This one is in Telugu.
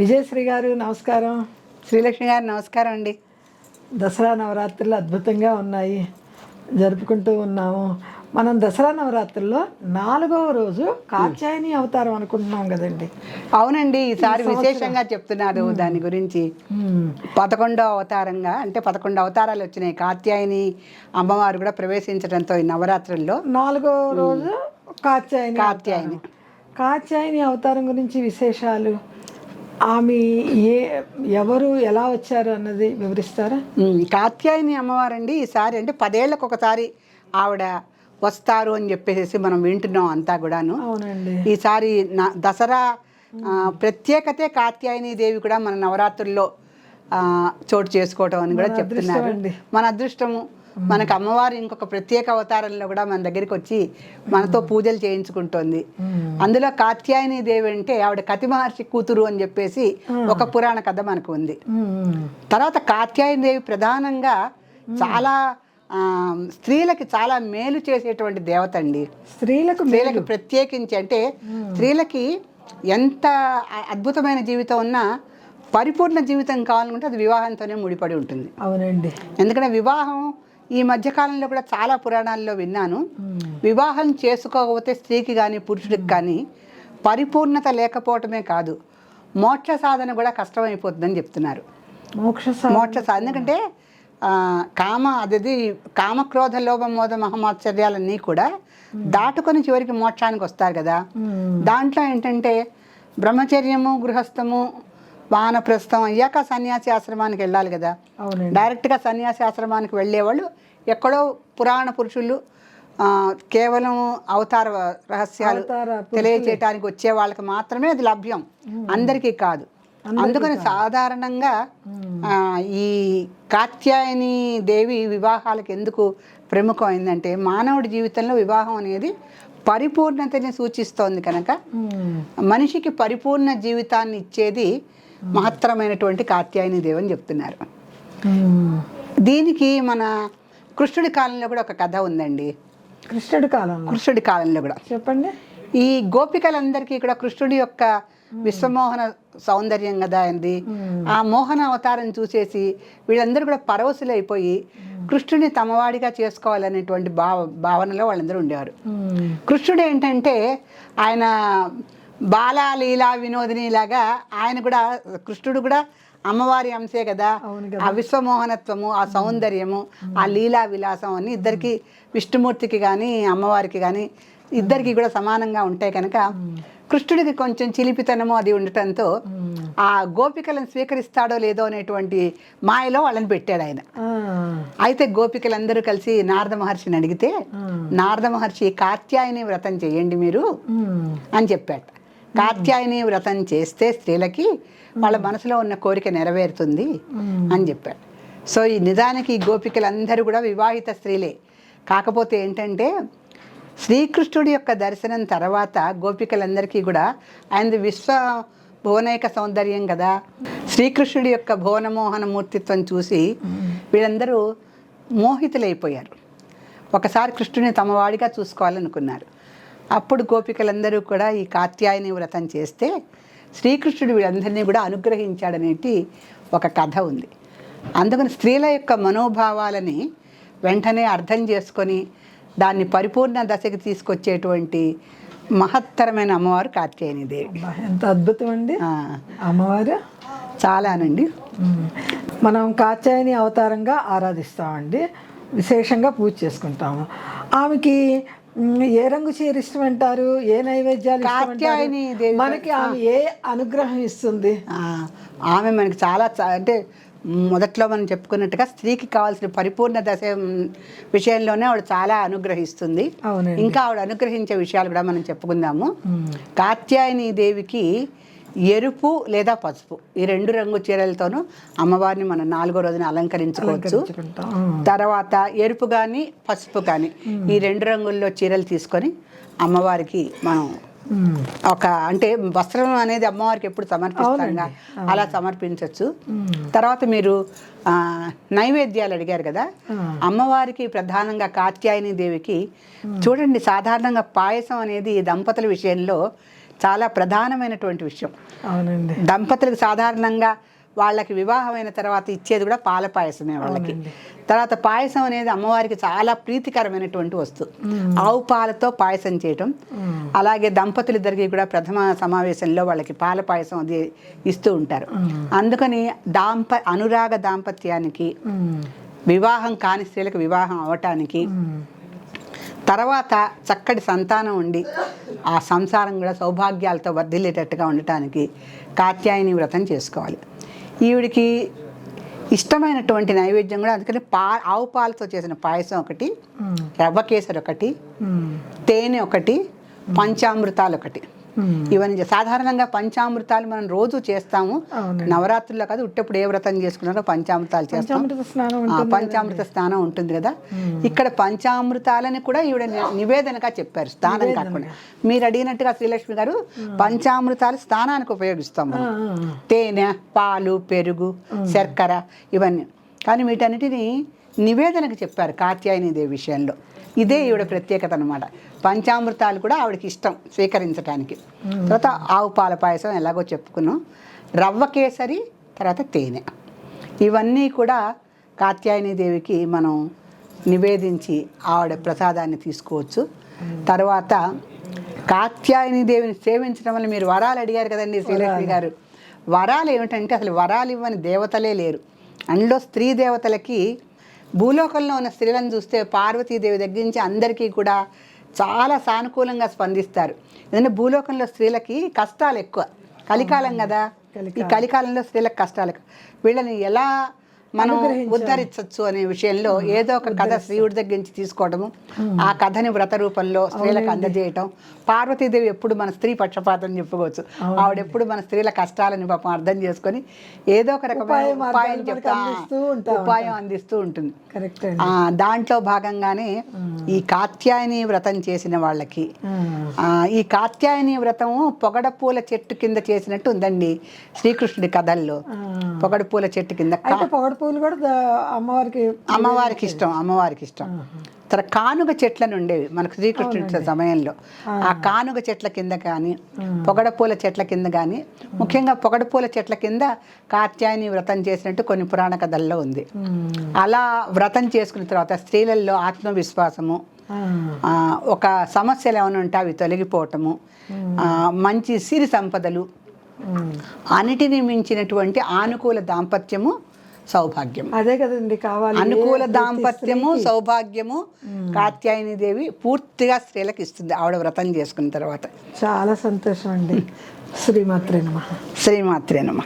విజయశ్రీ గారు నమస్కారం. శ్రీలక్ష్మి గారు నమస్కారం అండి. దసరా నవరాత్రులు అద్భుతంగా ఉన్నాయి. జరుపుకుంటూ ఉన్నాము. మనం దసరా నవరాత్రుల్లో నాలుగవ రోజు కాత్యాయని అవతారం అనుకుంటున్నాం కదండి. అవునండి ఈసారి విశేషంగా చెప్తున్నారు దాని గురించి. పదకొండో అవతారంగా అంటే పదకొండు అవతారాలు వచ్చినాయి. కాత్యాయని అమ్మవారు కూడా ప్రవేశించడంతో ఈ నవరాత్రుల్లో. నాలుగవ రోజు కాత్యాయని కాత్యాయని. కాత్యాయని అవతారం గురించి విశేషాలు? ఆమె ఏ ఎవరు ఎలా వచ్చారు అన్నది వివరిస్తారా? కాత్యాయని అమ్మవారండి ఈసారి అంటే పదేళ్ళకు ఒకసారి ఆవిడ వస్తారు అని చెప్పేసి మనం వింటున్నాం అంతా కూడాను. అవునండి. ఈసారి నా- దసరా ప్రత్యేకతే కాత్యాయని దేవి కూడా మన నవరాత్రుల్లో చోటు చేసుకోవటం అని కూడా చెప్తున్నారు. మన అదృష్టము. మనకు అమ్మవారు ఇంకొక ప్రత్యేక అవతారంలో కూడా మన దగ్గరికి వచ్చి మనతో పూజలు చేయించుకుంటోంది. అందులో కాత్యాయని దేవి అంటే ఆవిడ కతి మహర్షి కూతురు అని చెప్పేసి ఒక పురాణ కథ మనకు ఉంది. తర్వాత కాత్యాయని దేవి ప్రధానంగా చాలా స్త్రీలకి చాలా మేలు చేసేటువంటి దేవత అండి. స్త్రీలకు స్త్రీలకి ప్రత్యేకించి అంటే స్త్రీలకి ఎంత అద్భుతమైన జీవితం ఉన్నా పరిపూర్ణ జీవితం కావాలనుకుంటే అది వివాహంతోనే ముడిపడి ఉంటుంది. అవునండి. ఎందుకంటే వివాహం ఈ మధ్యకాలంలో కూడా చాలా పురాణాల్లో విన్నాను. వివాహం చేసుకోకపోతే స్త్రీకి కానీ పురుషుడికి కానీ పరిపూర్ణత లేకపోవటమే కాదు. మోక్ష సాధన కూడా కష్టమైపోతుందని చెప్తున్నారు. మోక్ష మోక్ష సాధన. ఎందుకంటే కామ అదిది కామక్రోధ లోభ మోద మహమాశ్చర్యాలన్నీ కూడా దాటుకొని చివరికి మోక్షానికి వస్తారు కదా. దాంట్లో ఏంటంటే బ్రహ్మచర్యము గృహస్థము వానప్రస్థం అయ్యాక సన్యాసి ఆశ్రమానికి వెళ్ళాలి కదా. డైరెక్ట్గా సన్యాసి ఆశ్రమానికి వెళ్ళేవాళ్ళు ఎక్కడో పురాణ పురుషులు కేవలం అవతార రహస్యాలు. తెలియచేయటానికి వచ్చే వాళ్ళకి మాత్రమే అది లభ్యం. అందరికీ కాదు. అందుకని సాధారణంగా ఈ కాత్యాయని దేవి వివాహాలకు ఎందుకు ప్రముఖమైందంటే మానవుడి జీవితంలో వివాహం అనేది పరిపూర్ణతని సూచిస్తోంది కనుక. మనిషికి పరిపూర్ణ జీవితాన్ని ఇచ్చేది మహత్తరమైనటువంటి కాత్యాయని దేవి అని చెప్తున్నారు. దీనికి మన కృష్ణుడి కాలంలో కూడా ఒక కథ ఉందండి. కృష్ణుడి కాలంలో? కృష్ణుడి కాలంలో కూడా. చెప్పండి. ఈ గోపికలందరికీ కూడా కృష్ణుడి యొక్క విశ్వమోహన సౌందర్యం కదా అంది ఆ మోహన అవతారం చూసేసి వీళ్ళందరూ కూడా పరవశులైపోయి కృష్ణుడిని తమవాడిగా చేసుకోవాలనేటువంటి భావ భావనలో వాళ్ళందరూ ఉండేవారు. కృష్ణుడు ఏంటంటే ఆయన బాల లీలా వినోదిని లాగా ఆయన కూడా కృష్ణుడు కూడా అమ్మవారి అంశే కదా. ఆ విశ్వమోహనత్వము ఆ సౌందర్యము ఆ లీలా విలాసం అని ఇద్దరికి విష్ణుమూర్తికి కానీ అమ్మవారికి కానీ ఇద్దరికి కూడా సమానంగా ఉంటాయి కనుక కృష్ణుడికి కొంచెం చిలిపితనము అది ఉండటంతో ఆ గోపికలను స్వీకరిస్తాడో లేదో అనేటువంటి మాయలో వాళ్ళని పెట్టాడు ఆయన. అయితే గోపికలందరూ కలిసి నారద మహర్షిని అడిగితే నారద మహర్షి కాత్యాయని వ్రతం చేయండి మీరు. అని చెప్పాట కాత్యాయని వ్రతం చేస్తే స్త్రీలకి వాళ్ళ మనసులో ఉన్న కోరిక నెరవేరుతుంది అని చెప్పాడు. సో ఈ నిజానికి ఈ గోపికలందరూ కూడా వివాహిత స్త్రీలే. కాకపోతే ఏంటంటే శ్రీకృష్ణుడి యొక్క దర్శనం తర్వాత గోపికలందరికీ కూడా ఆయనది విశ్వ భువనైక సౌందర్యం కదా. శ్రీకృష్ణుడి యొక్క భువనమోహన మూర్తిత్వం చూసి వీళ్ళందరూ మోహితులైపోయారు. ఒకసారి కృష్ణుని తమ వాడిగా చూసుకోవాలనుకున్నారు. అప్పుడు గోపికలందరూ కూడా ఈ కాత్యాయని వ్రతం చేస్తే శ్రీకృష్ణుడు వీళ్ళందరినీ కూడా అనుగ్రహించాడనేటి ఒక కథ ఉంది. అందుకని స్త్రీల యొక్క మనోభావాలని వెంటనే అర్థం చేసుకొని దాన్ని పరిపూర్ణ దశకి తీసుకొచ్చేటువంటి మహత్తరమైన అమ్మవారు కాత్యాయని దేవి. ఎంత అద్భుతం అండి. అమ్మవారు. చాలానండి. మనం కాత్యాయని అవతారంగా ఆరాధిస్తామండి. విశేషంగా పూజ చేసుకుంటాము. ఆమెకి ఏ రంగు చీర ఇష్టం అంటారు ఏ నైవేద్యాలు? కాత్యాయని దేవి మనకి ఆమె ఏ అనుగ్రహం ఇస్తుంది? ఆమె మనకి చాలా అంటే మొదట్లో మనం చెప్పుకున్నట్టుగా స్త్రీకి కావాల్సిన పరిపూర్ణ దశ విషయంలోనే ఆవిడ చాలా అనుగ్రహిస్తుంది. ఇంకా ఆవిడ అనుగ్రహించే విషయాలు కూడా మనం చెప్పుకుందాము. కాత్యాయని దేవికి ఎరుపు లేదా పసుపు. ఈ రెండు రంగు చీరలతోనూ అమ్మవారిని మనం నాలుగో రోజున అలంకరించుకోవచ్చు. తర్వాత ఎరుపు కానీ పసుపు కానీ ఈ రెండు రంగుల్లో చీరలు తీసుకొని అమ్మవారికి మనం. ఒక అంటే వస్త్రం అనేది అమ్మవారికి ఎప్పుడు సమర్పిస్తాంగా అలా సమర్పించవచ్చు తర్వాత మీరు నైవేద్యాలు అడిగారు కదా. అమ్మవారికి ప్రధానంగా కాత్యాయని దేవికి చూడండి సాధారణంగా పాయసం అనేది దంపతుల విషయంలో చాలా ప్రధానమైనటువంటి విషయం. అవునండి. దంపతులకు సాధారణంగా వాళ్ళకి వివాహమైన తర్వాత ఇచ్చేది కూడా పాల పాయసమే వాళ్ళకి. తర్వాత పాయసం అనేది అమ్మవారికి చాలా ప్రీతికరమైనటువంటి వస్తువు. ఆవు పాలతో పాయసం చేయటం. అలాగే దంపతులు ఇద్దరికి కూడా ప్రథమ సమావేశంలో వాళ్ళకి పాల పాయసం అది ఇస్తూ ఉంటారు. అందుకని దాంప అనురాగ దాంపత్యానికి. వివాహం కాని స్త్రీలకు వివాహం అవటానికి. తర్వాత చక్కటి సంతానం ఉండి ఆ సంసారం కూడా సౌభాగ్యాలతో వర్ధిల్లేటట్టుగా ఉండటానికి కాత్యాయని వ్రతం చేసుకోవాలి ఈవిడికి ఇష్టమైనటువంటి నైవేద్యం కూడా అందుకని పా ఆవు పాలతో చేసిన పాయసం ఒకటి. రవ్వ కేసరి ఒకటి. తేనె ఒకటి పంచామృతాలు ఒకటి. ఇవన్నీ చే- సాధారణంగా పంచామృతాలు మనం రోజు చేస్తాము. నవరాత్రుల్లో కాదు ఉట్టప్పుడు ఏ వ్రతం చేసుకున్నారో పంచామృతాలు చేస్తాం. పంచామృత స్నానం ఆ, ఉంటుంది పంచామృత స్థానం ఉంటుంది కదా. ఇక్కడ పంచామృతాలని కూడా ఈవిడ నివేదనగా చెప్పారు స్నానం కాకుండా. మీరు అడిగినట్టుగా శ్రీలక్ష్మి గారు పంచామృతాలు స్నానానికి ఉపయోగిస్తాం మనం. ఆ, ఆ, తేనె పాలు పెరుగు శర్కర ఇవన్నీ. కానీ వీటన్నిటిని నివేదనకు చెప్పారు కాత్యాయని దేవి విషయంలో. ఇదే ఈవిడ ప్రత్యేకత అనమాట పంచామృతాలు కూడా ఆవిడకి ఇష్టం స్వీకరించడానికి తర్వాత ఆవు పాల పాయసం ఎలాగో చెప్పుకున్నాం. రవ్వ కేసరి తర్వాత తేనె. ఇవన్నీ కూడా కాత్యాయని దేవికి మనం నివేదించి ఆవిడ ప్రసాదాన్ని తీసుకోవచ్చు. తర్వాత కాత్యాయని దేవిని సేవించడం వల్ల మీరు వరాలు అడిగారు కదండి శ్రీలక్ష్మి గారు. వరాలు ఏమిటంటే అసలు వరాలు ఇవ్వని దేవతలే లేరు. అందులో స్త్రీ దేవతలకి భూలోకంలో ఉన్న స్త్రీలను చూస్తే పార్వతీదేవి దగ్గర నుంచి అందరికీ కూడా చాలా సానుకూలంగా స్పందిస్తారు. ఎందుకంటే భూలోకంలో స్త్రీలకి కష్టాలు ఎక్కువ. కలికాలం కదా. ఈ కలికాలంలో స్త్రీలకు కష్టాలు. వీళ్ళని ఎలా మనం ఉద్ధరించవచ్చు అనే విషయంలో ఏదో ఒక కథ శ్రీవుడి దగ్గర నుంచి తీసుకోవడము ఆ కథని వ్రత రూపంలో స్త్రీలకు అందజేయటం. పార్వతీదేవి ఎప్పుడు మన స్త్రీ పక్షపాతం చెప్పుకోవచ్చు. ఆవిడ ఎప్పుడు మన స్త్రీల కష్టాలని పాపం అర్థం చేసుకొని ఏదో ఒక రకమైన ఉపాయ చెప్తా అందిస్తూ ఉంటా ఉపాయం అందిస్తూ ఉంటుంది. దాంట్లో భాగంగానే ఈ కాత్యాయని వ్రతం చేసిన వాళ్ళకి ఈ కాత్యాయని వ్రతము పొగడ పూల చెట్టు కింద చేసినట్టు ఉందండి శ్రీకృష్ణుడి కథల్లో. ఆ. పొగడ పూల చెట్టు కింద పొగడ పూలు కూడా అమ్మవారికి అమ్మవారికి ఇష్టం అమ్మవారికి ఇష్టం. తర్వాత కానుగ చెట్లను ఉండేవి మనకు శ్రీకృష్ణుడి సమయంలో. ఆ. కానుగ చెట్ల కింద కానీ పొగడ పూల చెట్ల కింద కానీ ముఖ్యంగా పొగడ పూల చెట్ల కింద కాత్యాయని వ్రతం చేసినట్టు కొన్ని పురాణ కథల్లో ఉంది. అలా వ్రతం చేసుకున్న తర్వాత స్త్రీలలో ఆత్మవిశ్వాసము ఒక సమస్యలు ఏమైనా ఉంటే అవి తొలగిపోవటము మంచి సిరి సంపదలు. అన్నిటిని మించినటువంటి ఆనుకూల దాంపత్యము సౌభాగ్యము అదే కదండి కావాలి అనుకూల దాంపత్యము సౌభాగ్యము కాత్యాయని దేవి పూర్తిగా స్త్రీలకు ఇస్తుంది ఆవిడ వ్రతం చేసుకున్న తర్వాత. చాలా సంతోషం అండి. శ్రీమాత్రే నమః. శ్రీమాత్రే నమ.